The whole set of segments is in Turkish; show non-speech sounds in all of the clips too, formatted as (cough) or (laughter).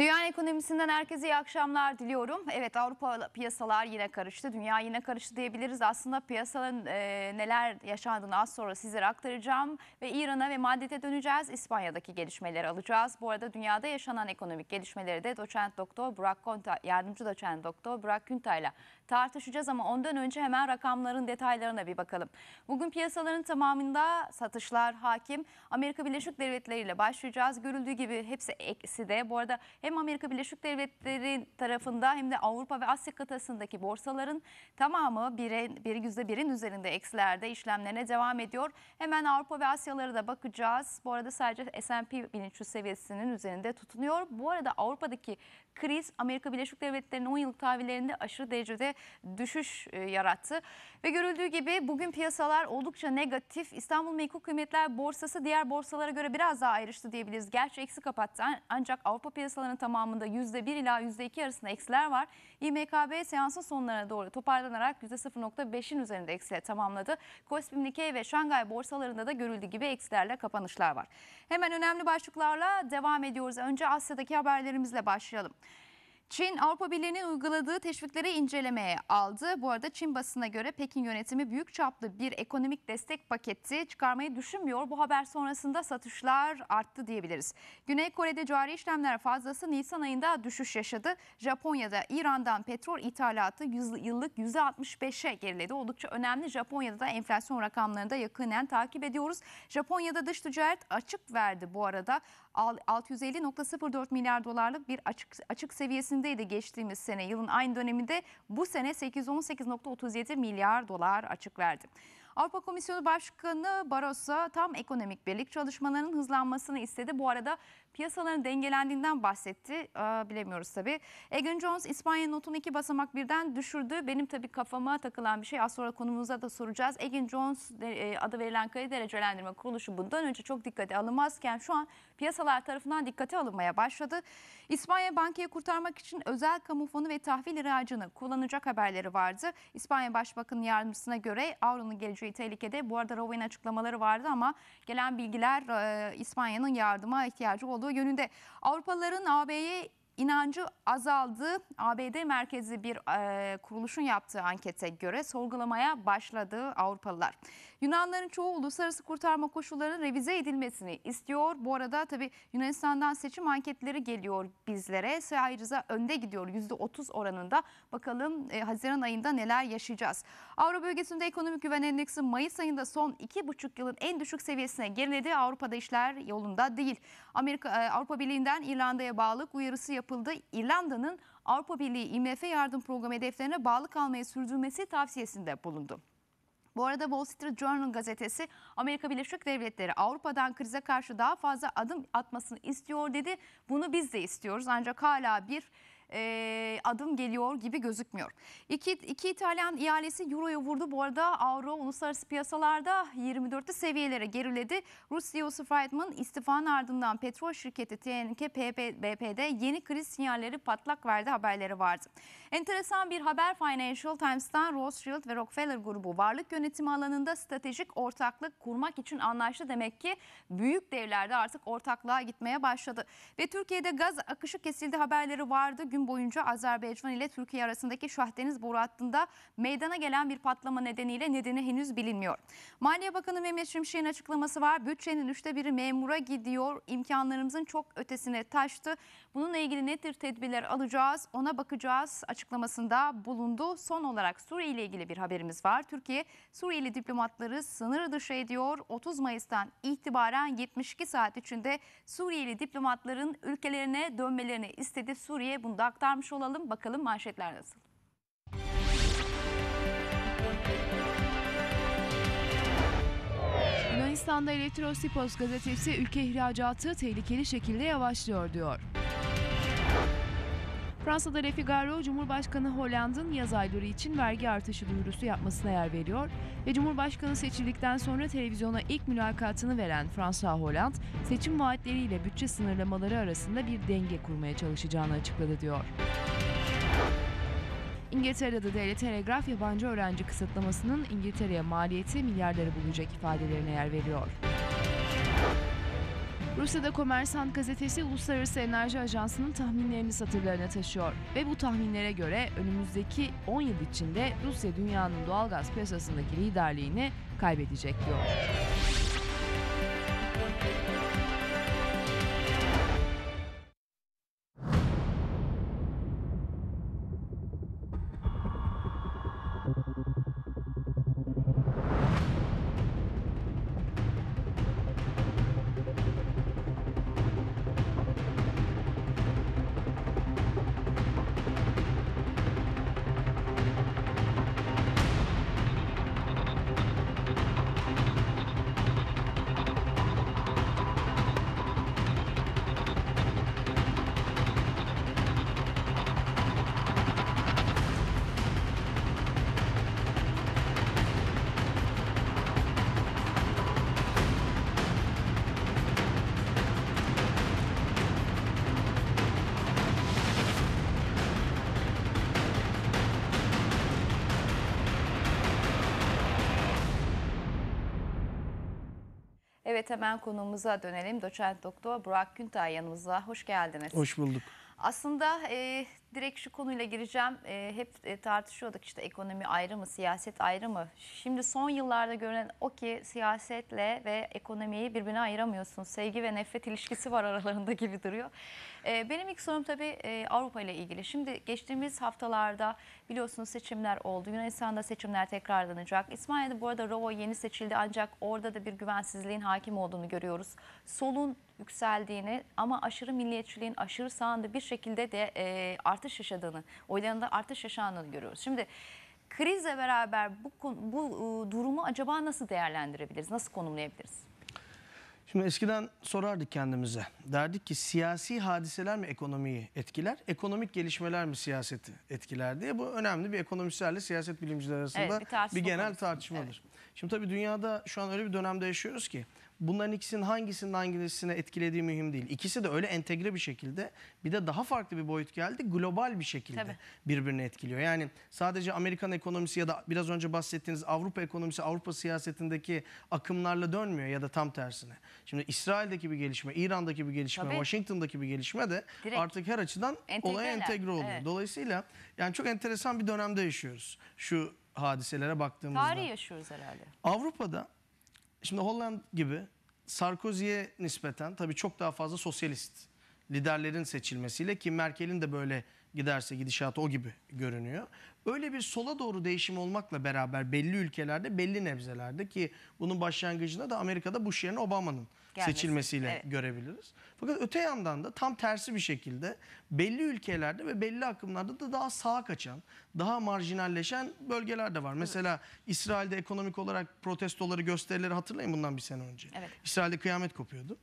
Dünya ekonomisinden herkese iyi akşamlar diliyorum. Evet Avrupa piyasalar yine karıştı. Dünya yine karıştı diyebiliriz. Aslında piyasanın e, neler yaşandığını az sonra sizlere aktaracağım. Ve İran'a ve Madrid'e döneceğiz. İspanya'daki gelişmeleri alacağız. Bu arada dünyada yaşanan ekonomik gelişmeleri de doçent doktor Burak Konta, yardımcı doçent doktor Burak Günta ile tartışacağız. Ama ondan önce hemen rakamların detaylarına bir bakalım. Bugün piyasaların tamamında satışlar hakim. Amerika Birleşik Devletleri ile başlayacağız. Görüldüğü gibi hepsi eksi de. Bu arada hem Amerika Birleşik Devletleri tarafında hem de Avrupa ve Asya kıtasındaki borsaların tamamı bir yüzde birin üzerinde eksilerde işlemlerine devam ediyor. Hemen Avrupa ve Asyalara da bakacağız. Bu arada sadece S&P 1300 seviyesinin üzerinde tutunuyor. Bu arada Avrupa'daki kriz Amerika Birleşik Devletleri'nin 10 yıllık tahvillerinde aşırı derecede düşüş e, yarattı. Ve görüldüğü gibi bugün piyasalar oldukça negatif. İstanbul Menkul Kıymetler Borsası diğer borsalara göre biraz daha ayrıştı diyebiliriz. Gerçi eksi kapattı ancak Avrupa piyasalarının tamamında %1 ila %2 arasında eksiler var. İMKB seansın sonlarına doğru toparlanarak %0.5'in üzerinde eksiyle tamamladı. Kospi Nikkei ve Şangay borsalarında da görüldüğü gibi eksilerle kapanışlar var. Hemen önemli başlıklarla devam ediyoruz. Önce Asya'daki haberlerimizle başlayalım. Çin Avrupa Birliği'nin uyguladığı teşvikleri incelemeye aldı. Bu arada Çin basına göre Pekin yönetimi büyük çaplı bir ekonomik destek paketi çıkarmayı düşünmüyor. Bu haber sonrasında satışlar arttı diyebiliriz. Güney Kore'de cari işlemler fazlası Nisan ayında düşüş yaşadı. Japonya'da İran'dan petrol ithalatı yıllık %65'e geriledi. Oldukça önemli. Japonya'da da enflasyon rakamlarını da yakinen takip ediyoruz. Japonya'da dış ticaret açık verdi bu arada. 650.04 milyar dolarlık bir açık açık seviyesindeydi geçtiğimiz sene. Yılın aynı döneminde bu sene 818.37 milyar dolar açık verdi. Avrupa Komisyonu Başkanı Barroso tam ekonomik birlik çalışmalarının hızlanmasını istedi. Bu arada piyasaların dengelendiğinden bahsetti. Aa, bilemiyoruz tabii. Egan Jones İspanya notunu iki basamak birden düşürdü. Benim tabii kafama takılan bir şey az sonra konumuza da soracağız. Egan Jones e, adı verilen kredi derecelendirme kuruluşu bundan önce çok dikkate alınmazken şu an piyasalar tarafından dikkate alınmaya başladı. İspanya bankayı kurtarmak için özel kamu fonu ve tahvil ihracını kullanacak haberleri vardı. İspanya Başbakanı Yardımcısına göre avronun geleceği tehlikede. Bu arada Rowan açıklamaları vardı ama gelen bilgiler e, İspanya'nın yardıma ihtiyacı olduğu yönünde. Avrupalıların AB'ye inancı azaldı. ABD merkezi bir e, kuruluşun yaptığı ankete göre sorgulamaya başladı Avrupalılar. Yunanların çoğu uluslararası kurtarma koşullarının revize edilmesini istiyor. Bu arada tabii Yunanistan'dan seçim anketleri geliyor bizlere. Sayırıza önde gidiyor %30 oranında. Bakalım e, Haziran ayında neler yaşayacağız. Avrupa bölgesinde ekonomik güven endeksi Mayıs ayında son 2,5 yılın en düşük seviyesine geriledi. Avrupa'da işler yolunda değil. Amerika e, Avrupa Birliği'nden İrlanda'ya bağlılık uyarısı yapıldı. İrlanda'nın Avrupa Birliği IMF yardım programı hedeflerine bağlı kalmayı sürdürmesi tavsiyesinde bulundu. Bu arada Wall Street Journal gazetesi Amerika Birleşik Devletleri Avrupa'dan krize karşı daha fazla adım atmasını istiyor dedi. Bunu biz de istiyoruz ancak hala bir e, adım geliyor gibi gözükmüyor. İki, iki İtalyan ihalesi Euro'ya vurdu. Bu arada Avro uluslararası piyasalarda 24'lü seviyelere geriledi. Rus CEO'su Friedman istifanın ardından petrol şirketi TNK BP'de yeni kriz sinyalleri patlak verdi haberleri vardı. Enteresan bir haber Financial Times'tan Rothschild ve Rockefeller grubu varlık yönetimi alanında stratejik ortaklık kurmak için anlaştı. Demek ki büyük devlerde artık ortaklığa gitmeye başladı. Ve Türkiye'de gaz akışı kesildi haberleri vardı. Gün boyunca Azerbaycan ile Türkiye arasındaki Şahdeniz boru hattında meydana gelen bir patlama nedeniyle nedeni henüz bilinmiyor. Maliye Bakanı Mehmet Şimşek'in açıklaması var. Bütçenin üçte biri memura gidiyor. İmkanlarımızın çok ötesine taştı. Bununla ilgili ne tür tedbirler alacağız ona bakacağız açıklamasında bulundu. Son olarak Suriye ile ilgili bir haberimiz var. Türkiye Suriyeli diplomatları sınır dışı ediyor. 30 Mayıs'tan itibaren 72 saat içinde Suriyeli diplomatların ülkelerine dönmelerini istedi. Suriye bunu da aktarmış olalım. Bakalım manşetler nasıl? Yunanistan'da Elektrosipos gazetesi ülke ihracatı tehlikeli şekilde yavaşlıyor diyor. Fransa'da Le Figaro, Cumhurbaşkanı Hollande'ın yaz ayları için vergi artışı duyurusu yapmasına yer veriyor ve Cumhurbaşkanı seçildikten sonra televizyona ilk mülakatını veren François Hollande, seçim vaatleriyle bütçe sınırlamaları arasında bir denge kurmaya çalışacağını açıkladı diyor. İngiltere'de de telegraf yabancı öğrenci kısıtlamasının İngiltere'ye maliyeti milyarları bulacak ifadelerine yer veriyor. Rusya'da Komersant gazetesi Uluslararası Enerji Ajansı'nın tahminlerini satırlarına taşıyor. Ve bu tahminlere göre önümüzdeki 10 yıl içinde Rusya dünyanın doğalgaz piyasasındaki liderliğini kaybedecek diyor. Evet hemen konumuza dönelim. Doçent Doktor Burak Güntay yanımızda. Hoş geldiniz. Hoş bulduk. Aslında e, direkt şu konuyla gireceğim. E, hep e, tartışıyorduk işte ekonomi ayrı mı, siyaset ayrı mı? Şimdi son yıllarda görünen o ki siyasetle ve ekonomiyi birbirine ayıramıyorsun. Sevgi ve nefret ilişkisi var aralarında (laughs) gibi duruyor. E, benim ilk sorum tabii e, Avrupa ile ilgili. Şimdi geçtiğimiz haftalarda biliyorsunuz seçimler oldu. Yunanistan'da seçimler tekrarlanacak. İsmail'de bu arada Rovo yeni seçildi ancak orada da bir güvensizliğin hakim olduğunu görüyoruz. Solun yükseldiğini ama aşırı milliyetçiliğin aşırı sağında bir şekilde de e, artış yaşadığını, oylarında artış yaşandığını görüyoruz. Şimdi krizle beraber bu konu- bu e, durumu acaba nasıl değerlendirebiliriz? Nasıl konumlayabiliriz? Şimdi eskiden sorardık kendimize. Derdik ki siyasi hadiseler mi ekonomiyi etkiler, ekonomik gelişmeler mi siyaseti etkiler diye. Bu önemli bir ekonomistlerle siyaset bilimciler arasında Evet, bir bir genel tartışmadır. Şimdi tabii dünyada şu an öyle bir dönemde yaşıyoruz ki bunların ikisinin hangisinin hangisine etkilediği mühim değil. İkisi de öyle entegre bir şekilde bir de daha farklı bir boyut geldi. Global bir şekilde Tabii. birbirini etkiliyor. Yani sadece Amerikan ekonomisi ya da biraz önce bahsettiğiniz Avrupa ekonomisi, Avrupa siyasetindeki akımlarla dönmüyor ya da tam tersine. Şimdi İsrail'deki bir gelişme, İran'daki bir gelişme, Tabii. Washington'daki bir gelişme de Direkt. artık her açıdan olaya Entegreler, entegre oluyor. evet. Dolayısıyla yani çok enteresan bir dönemde yaşıyoruz şu hadiselere baktığımızda. Tarih yaşıyoruz herhalde. Avrupa'da şimdi Hollanda gibi Sarkozy'ye nispeten tabii çok daha fazla sosyalist liderlerin seçilmesiyle ki Merkel'in de böyle giderse gidişatı o gibi görünüyor. Öyle bir sola doğru değişim olmakla beraber belli ülkelerde belli nebzelerde ki bunun başlangıcında da Amerika'da Bush yerine Obama'nın Gelmesi, seçilmesiyle evet. görebiliriz. Fakat öte yandan da tam tersi bir şekilde belli ülkelerde ve belli akımlarda da daha sağa kaçan, daha marjinalleşen bölgeler de var. Mesela İsrail'de ekonomik olarak protestoları, gösterileri hatırlayın bundan bir sene önce. Evet. İsrail'de kıyamet kopuyordu.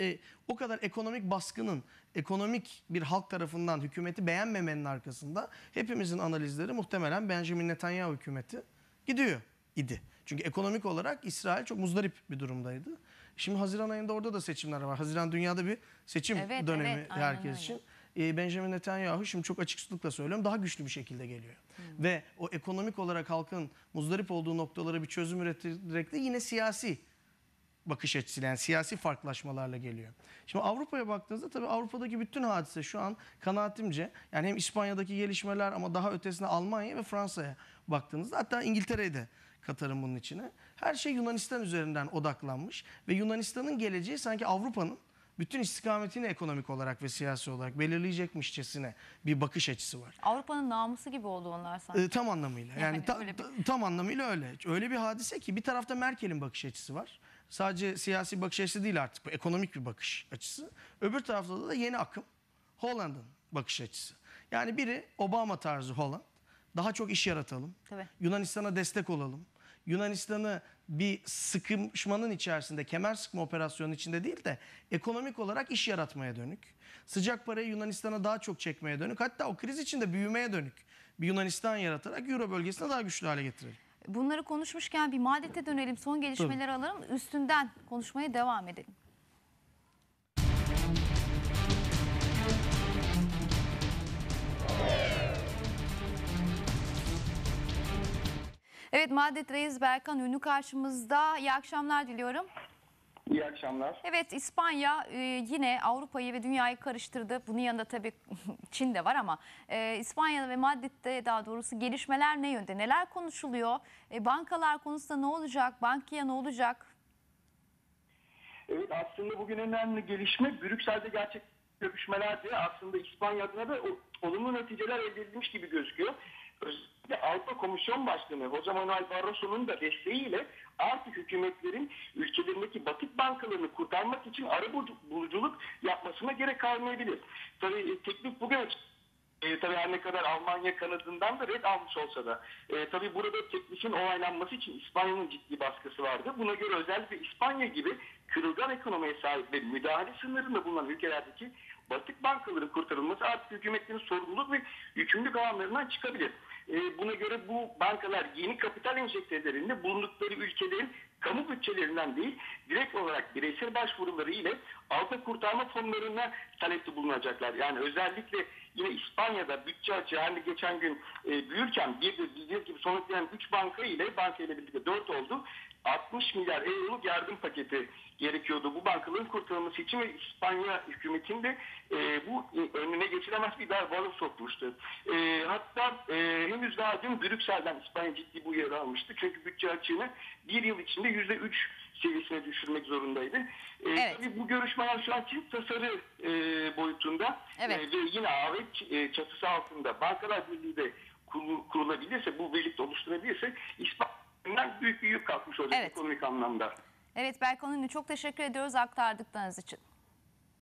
E, o kadar ekonomik baskının, ekonomik bir halk tarafından hükümeti beğenmemenin arkasında hepimizin analizleri muhtemelen Benjamin Netanyahu hükümeti gidiyor idi. Çünkü ekonomik olarak İsrail çok muzdarip bir durumdaydı. Şimdi Haziran ayında orada da seçimler var. Haziran dünyada bir seçim Evet, dönemi evet, herkes öyle. için. E, Benjamin Netanyahu şimdi çok açıklıkla söylüyorum daha güçlü bir şekilde geliyor. Hmm. Ve o ekonomik olarak halkın muzdarip olduğu noktalara bir çözüm üreterek de yine siyasi bakış açısıyla yani siyasi farklılaşmalarla geliyor. Şimdi Avrupa'ya baktığınızda tabii Avrupa'daki bütün hadise şu an kanaatimce yani hem İspanya'daki gelişmeler ama daha ötesine Almanya ve Fransa'ya baktığınızda hatta İngiltere'yi de katarım bunun içine. Her şey Yunanistan üzerinden odaklanmış ve Yunanistan'ın geleceği sanki Avrupa'nın bütün istikametini ekonomik olarak ve siyasi olarak belirleyecekmişçesine bir bakış açısı var. Avrupa'nın namusu gibi oldu onlar sanki. E, tam anlamıyla. Yani, Yani ta- bir- ta- tam anlamıyla öyle. Öyle bir hadise ki bir tarafta Merkel'in bakış açısı var. Sadece siyasi bakış açısı değil artık bu ekonomik bir bakış açısı. Öbür tarafta da yeni akım Hollanda'nın bakış açısı. Yani biri Obama tarzı Holland. Daha çok iş yaratalım. Tabii. Yunanistan'a destek olalım. Yunanistan'ı bir sıkışmanın içerisinde, kemer sıkma operasyonu içinde değil de ekonomik olarak iş yaratmaya dönük. Sıcak parayı Yunanistan'a daha çok çekmeye dönük. Hatta o kriz içinde büyümeye dönük bir Yunanistan yaratarak Euro bölgesine daha güçlü hale getirelim. Bunları konuşmuşken bir madete dönelim. Son gelişmeleri alalım. Üstünden konuşmaya devam edelim. Evet Maadet Reis Berkan Ünlü karşımızda. İyi akşamlar diliyorum. İyi akşamlar. Evet İspanya e, yine Avrupa'yı ve dünyayı karıştırdı. Bunun yanında tabii (laughs) Çin de var ama e, İspanya ve Madrid'de daha doğrusu gelişmeler ne yönde? Neler konuşuluyor? E, bankalar konusunda ne olacak? Bankiya ne olacak? Evet aslında bugün önemli gelişme Brüksel'de gerçek görüşmelerde aslında İspanya adına da olumlu neticeler elde edilmiş gibi gözüküyor. Özellikle Avrupa Komisyon Başkanı Jose Manuel Barroso'nun da desteğiyle artık hükümetlerin ülkelerindeki batık bankalarını kurtarmak için ara bulucu- buluculuk yapmasına gerek kalmayabilir. Tabii e, teklif bugün. E, tabii her ne kadar Almanya kanadından da red almış olsa da e, tabii burada teklifin onaylanması için İspanya'nın ciddi baskısı vardı. Buna göre özellikle İspanya gibi kırılgan ekonomiye sahip ve müdahale sınırında bulunan ülkelerdeki batık bankaların kurtarılması artık hükümetlerin sorumluluk ve yükümlülük alanlarından çıkabilir. E, buna göre bu bankalar yeni kapital enjektelerinde bulundukları ülkelerin kamu bütçelerinden değil direkt olarak bireysel başvuruları ile Avrupa kurtarma fonlarına talepte bulunacaklar. Yani özellikle yine İspanya'da bütçe açığı hani geçen gün e, büyürken bir de bildiğiniz gibi son eklenen 3 banka ile banka ile birlikte 4 oldu. 60 milyar euroluk yardım paketi gerekiyordu bu bankaların kurtarılması için ve İspanya hükümetinde e, bu e, önüne geçilemez bir darbalı sokmuştu. E, hatta e, henüz daha dün Brüksel'den İspanya ciddi bu uyarı almıştı. Çünkü bütçe açığını bir yıl içinde %3 seviyesine düşürmek zorundaydı. E, Evet. tabii bu görüşmeler şu an çift tasarı e, boyutunda Evet. e, ve yine AVEK e, çatısı altında Bankalar Birliği de kurulabilirse, bu birlikte oluşturabilirse İspanya'dan büyük bir yük kalkmış olacak Evet. ekonomik anlamda. Evet Berkan Ünlü çok teşekkür ediyoruz aktardıklarınız için.